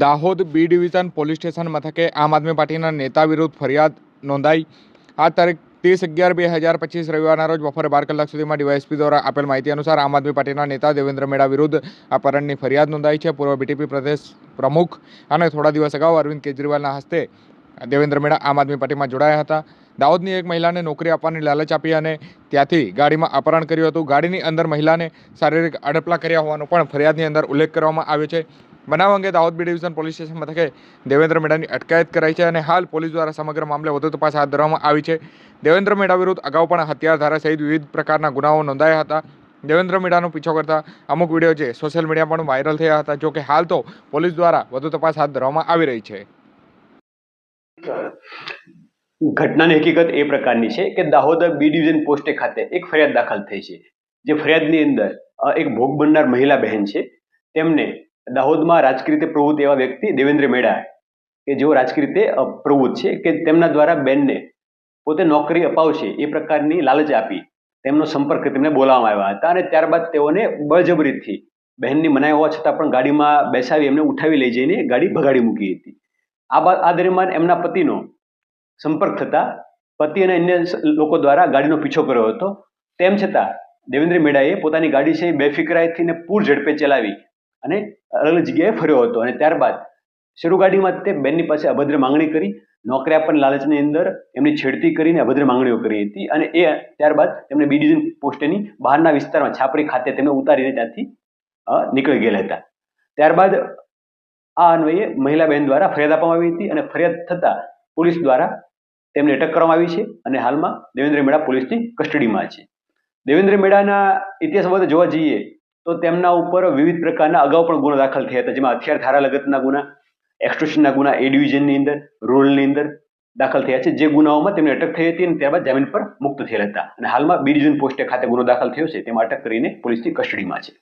Dahod B division police station મથકે આમ આદમી પાર્ટીના નેતા વિરુદ્ધ ફરિયાદ નોંધાઈ. આ તારીખ ત્રીસ અગિયાર બે હજાર પચીસ રવિવારના રોજ બપોરે બાર કલાક સુધીમાં ડીવાયએસપી દ્વારા આપેલ માહિતી અનુસાર આમ આદમી પાર્ટીના નેતા દેવેન્દ્ર મેડા વિરુદ્ધ અપહરણની ફરિયાદ નોંધાઈ છે. પૂર્વ બીટીપી પ્રદેશ પ્રમુખ અને થોડા દિવસ અગાઉ અરવિંદ કેજરીવાલના હસ્તે દેવેન્દ્ર મેડા આમ આદમી પાર્ટીમાં જોડાયા હતા. દાહોદની એક મહિલાને નોકરી આપવાની લાલચ આપી અને ત્યાંથી ગાડીમાં અપહરણ કર્યું હતું. ગાડીની અંદર મહિલાને શારીરિક અડપલા કર્યા હોવાનો પણ ફરિયાદની અંદર ઉલ્લેખ કરવામાં આવ્યો છે. બનાવ અંગે Dahod B division police station મથકે દેવેન્દ્ર મેડાની અટકાયત કરાઈ છે અને હાલ પોલીસ દ્વારા સમગ્ર મામલે વધુ તપાસ હાથ ધરવામાં આવી છે. દેવેન્દ્ર મેડા વિરુદ્ધ અગાઉ પણ હથિયાર ધારા સહિત વિવિધ પ્રકારના ગુનાઓ નોંધાયા હતા. દેવેન્દ્ર મેડાનો પીછો કરતા અમુક વીડિયો છે સોશિયલ મીડિયા પણ વાયરલ થયા હતા, જો હાલ તો પોલીસ દ્વારા વધુ તપાસ હાથ ધરવામાં આવી રહી છે. ઘટનાની હકીકત એ પ્રકારની છે કે દાહોદ બી ડિવિઝન પોસ્ટે ખાતે એક ફરિયાદ દાખલ થઈ છે. જે ફરિયાદની અંદર એક ભોગ બનનાર મહિલા બહેન છે. તેમને દાહોદમાં રાજકીય રીતે પ્રવૃત્ત એવા વ્યક્તિ દેવેન્દ્ર મેડા કે જેઓ રાજકીય રીતે પ્રવૃત્ત છે કે તેમના દ્વારા બેનને પોતે નોકરી અપાવશે એ પ્રકારની લાલચ આપી તેમનો સંપર્ક તેમને બોલાવવામાં આવ્યા હતા અને ત્યારબાદ તેઓને બળજબરીથી બહેનની મનાઈ હોવા છતાં પણ ગાડીમાં બેસાવી એમને ઉઠાવી લઈ જઈને ગાડી ભગાડી મૂકી હતી. આ બાદ આ દરમિયાન એમના પતિનો સંપર્ક થતા પતિ અને અન્ય લોકો દ્વારા ગાડીનો પીછો કર્યો હતો. તેમ છતાં દેવેન્દ્ર મેડાએ પોતાની ગાડી છે બેફિકરાઈથી ને પૂર ઝડપે ચલાવી અને અલગ અલગ જગ્યાએ ફર્યો હતો અને ત્યારબાદ શરૂગાડીમાં તે બેનની પાસે અભદ્ર માંગણી કરી. નોકરી આપવાની લાલચની અંદર એમની છેડતી કરીને અભદ્ર માંગણીઓ કરી હતી અને એ ત્યારબાદ તેમને બી ડિવિઝન પોસ્ટની બહારના વિસ્તારમાં છાપરી ખાતે તેમને ઉતારીને ત્યાંથી નીકળી ગયેલા હતા. ત્યારબાદ આ અન્વયે મહિલા બેન દ્વારા ફરિયાદ આપવામાં આવી હતી અને ફરિયાદ થતાં પોલીસ દ્વારા તેમને અટક કરવામાં આવી છે અને હાલમાં દેવેન્દ્ર મેળા પોલીસની કસ્ટડીમાં છે. દેવેન્દ્ર મેળાના ઇતિહાસ બાબતે જોવા જઈએ તો તેમના ઉપર વિવિધ પ્રકારના અગાઉ પણ ગુનો દાખલ થયા હતા. જેમાં હથિયાર ધારા લગતના ગુના એક્સટોશનના ગુના એ ડિવિઝનની અંદર રૂરલની અંદર દાખલ થયા છે. જે ગુનાઓમાં તેમને અટક થઈ હતી અને ત્યારબાદ જામીન પર મુક્ત થયેલા હતા. અને હાલમાં બી ડિવિઝન પોસ્ટે ખાતે ગુનો દાખલ થયો છે. તેમાં અટક કરીને પોલીસની કસ્ટડીમાં છે.